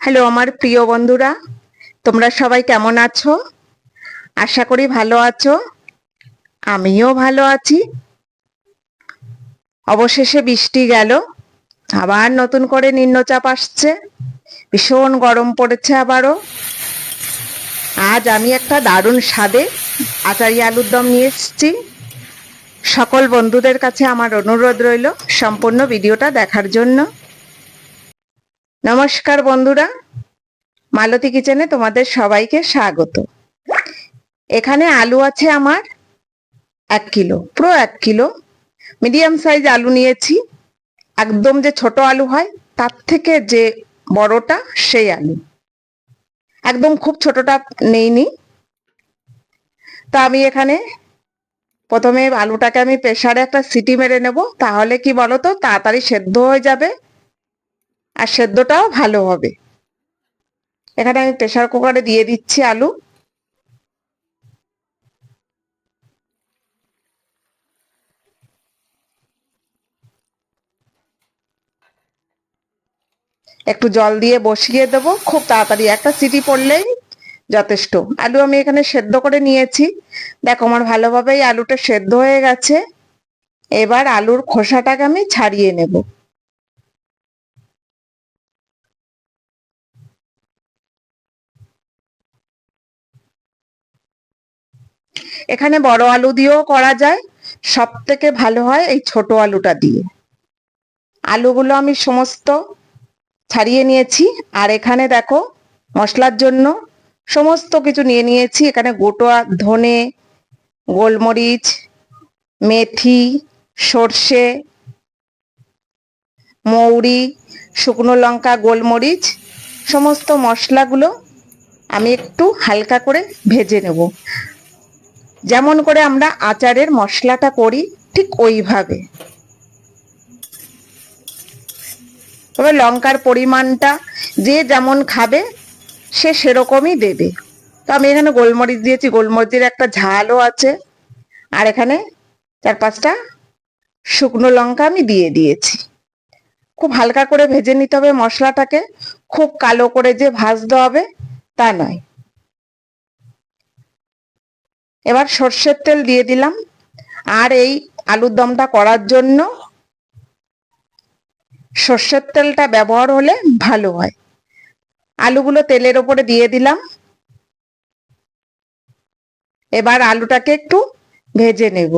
Hello আমার প্রিয় বন্ধুরা, তোমরা সবাই কেমন আছো? আশা করি ভালো আছো, আমিও ভালো আছি। অবশেষে বৃষ্টি গেল, আবার নতুন করে নিম্নচাপ আসছে, ভীষণ গরম পড়েছে আবারও। আজ আমি একটা দারুণ স্বাদে আচারি আলুর দম নিয়ে এসেছি। সকল বন্ধুদের কাছে আমার অনুরোধ রইল সম্পূর্ণ ভিডিওটা দেখার জন্য। নমস্কার বন্ধুরা, মালতী কিচেনে তোমাদের সবাইকে স্বাগত। এখানে আলু আছে আমার এক কিলো, পুরো এক কিলো। মিডিয়াম সাইজ আলু নিয়েছি। একদম যে ছোট আলু হয়, তার থেকে যে বড়টা সেই আলু। একদম খুব ছোটটা নেইনি। তা আমি এখানে প্রথমে আলুটাকে আমি প্রেসারে একটা সিটি মেরে নেব, তাহলে কি বলতো, তাড়াতাড়ি সেদ্ধ হয়ে যাবে। আর সেদ্ধটাও ভালো হবে। এখানে আমি প্রেসার কুকারে দিয়ে দিচ্ছি আলু। একটু জল দিয়ে বসিয়ে দেব। খুব তাড়াতাড়ি একটা সিটি পড়লেই যথেষ্ট। আলু আমি এখানে সেদ্ধ করে নিয়েছি। দেখো আমার ভালোভাবেই আলুটা সেদ্ধ হয়ে গেছে। এবার আলুর খোসাটাকে আমি ছাড়িয়ে নেব। এখানে বড় আলু দিয়েও করা যায়। সব থেকে ভালো হয় এই ছোট আলুটা দিয়ে। আলুগুলো আমি সমস্ত ছাড়িয়ে নিয়েছি। আর এখানে দেখো, মশলার জন্য সমস্ত কিছু নিয়ে নিয়েছি। এখানে গোটা ধনে, গোলমরিচ, মেথি, সর্ষে, মৌরি, শুকনো লঙ্কা, গোলমরিচ, সমস্ত মশলাগুলো আমি একটু হালকা করে ভেজে নেব। যেমন করে আমরা আচারের মশলাটা করি, ঠিক ওইভাবে। তবে লঙ্কার পরিমাণটা যে যেমন খাবে, সে সেরকমই দেবে। তো আমি এখানে গোলমরিচ দিয়েছি, গোলমরিচের একটা ঝালও আছে। আর এখানে চার পাঁচটা শুকনো লঙ্কা আমি দিয়ে দিয়েছি। খুব হালকা করে ভেজে নিতে হবে মশলাটাকে, খুব কালো করে যে ভাজতে হবে তা নয়। এবার সর্ষের তেল দিয়ে দিলাম। আর এই আলুর দমটা করার জন্য সর্ষের তেলটা ব্যবহার হলে ভালো হয়। আলুগুলো তেলের ওপরে দিয়ে দিলাম। এবার আলুটাকে একটু ভেজে নেব।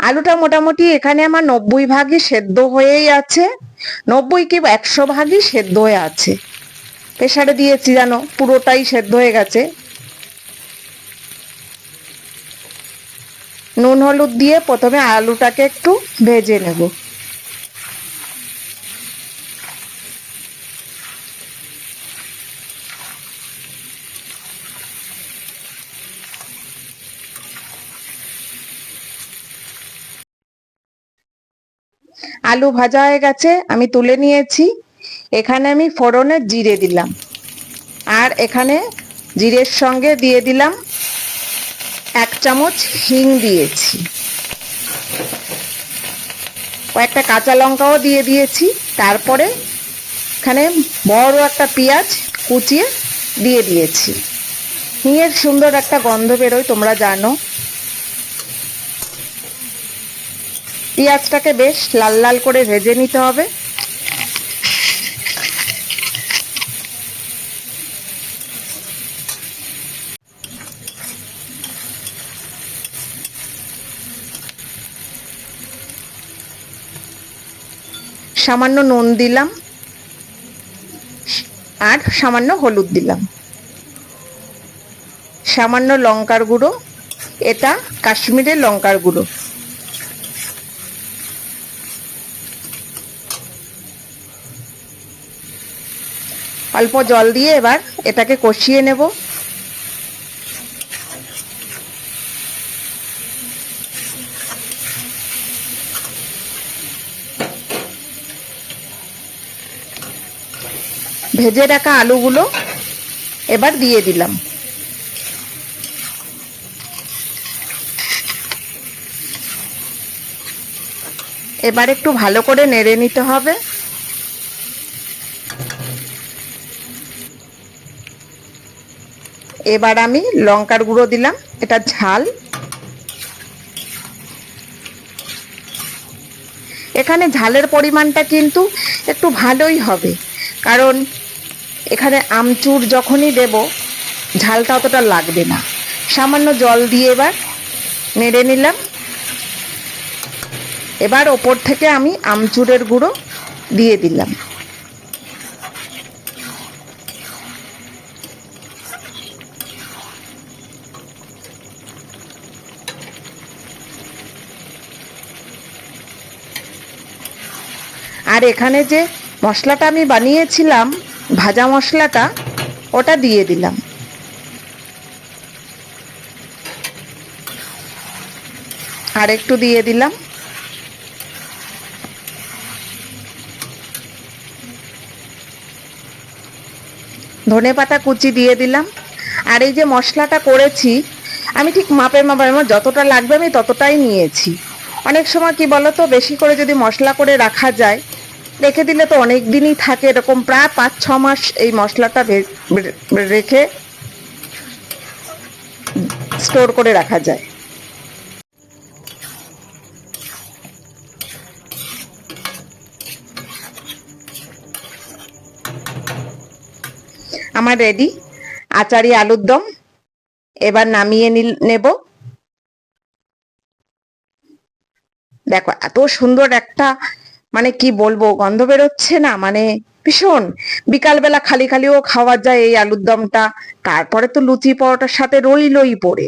আলুটা মোটামুটি এখানে আমার নব্বই ভাগই সেদ্ধ হয়েই আছে। নব্বই কি একশো ভাগই সেদ্ধ হয়ে আছে। প্রেসারে দিয়েছি জানো পুরোটাই সেদ্ধ হয়ে গেছে। নুন হলুদ দিয়ে প্রথমে আলুটাকে একটু ভেজে নেব। আলু ভাজা হয়ে গেছে, আমি তুলে নিয়েছি। এখানে আমি ফোড়নে জিরে দিলাম। আর এখানে জিরের সঙ্গে দিয়ে দিলাম এক চামচ হিং দিয়েছি। কয়েকটা কাঁচা লঙ্কাও দিয়ে দিয়েছি। তারপরে এখানে বড় একটা পেঁয়াজ কুচিয়ে দিয়ে দিয়েছি। হিঙের সুন্দর একটা গন্ধ বেরোয়, তোমরা জানো। পেঁয়াজটাকে বেশ লাল লাল করে ভেজে নিতে হবে। সামান্য নুন দিলাম আর সামান্য হলুদ দিলাম। সামান্য লঙ্কার গুঁড়ো, এটা কাশ্মীরের লঙ্কার গুঁড়ো। অল্প জল দিয়ে এবার এটাকে কষিয়ে নেব। ভেজে রাখা আলুগুলো এবার দিয়ে দিলাম। এবার একটু ভালো করে নেড়ে নিতে হবে। এবার আমি লঙ্কার গুঁড়ো দিলাম, এটা ঝাল। এখানে ঝালের পরিমাণটা কিন্তু একটু ভালোই হবে, কারণ এখানে আমচুর যখনই দেব, ঝালটা অতটা লাগবে না। সামান্য জল দিয়ে এবার নেড়ে নিলাম। এবার ওপর থেকে আমি আমচুরের গুঁড়ো দিয়ে দিলাম। আর এখানে যে মশলাটা আমি বানিয়েছিলাম ভাজা মশলাটা ওটা দিয়ে দিলাম। আর একটু দিয়ে দিলাম। ধনে পাতা কুচি দিয়ে দিলাম। আর এই যে মশলাটা করেছি, আমি ঠিক মাপের মাপে আমার যতটা লাগবে আমি ততটাই নিয়েছি। অনেক সময় কি বলতো, বেশি করে যদি মশলা করে রাখা যায় রেখে দিলে তো অনেক দিনই থাকে, এরকম প্রায় পাঁচ, ছ মাস এই মশলাটা রেখে স্টোর করে রাখা যায়। আমার রেডি আচারি আলুর দম, এবার নামিয়ে নেব। দেখো, এত সুন্দর একটা মানে কি বলব, গন্ধ বেরোচ্ছে না মানে ভীষণ। বিকালবেলা খালি খালিও খাওয়া যায় এই আলুর দমটা, তারপরে তো লুচি পরোটার সাথে রইলই পড়ে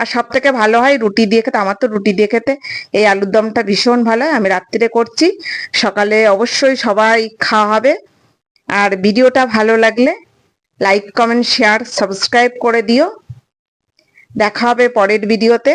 আর সব থেকে ভালো হয় রুটি দিয়ে খেতে, আমার তো রুটি দিয়ে খেতে এই আলুর দমটা ভীষণ ভালো হয়, আমি রাত্রিরে করছি। সকালে অবশ্যই সবাই খাওয়া হবে। আর ভিডিওটা ভালো লাগলে লাইক, কমেন্ট, শেয়ার, সাবস্ক্রাইব করে দিও। দেখা হবে পরের ভিডিওতে।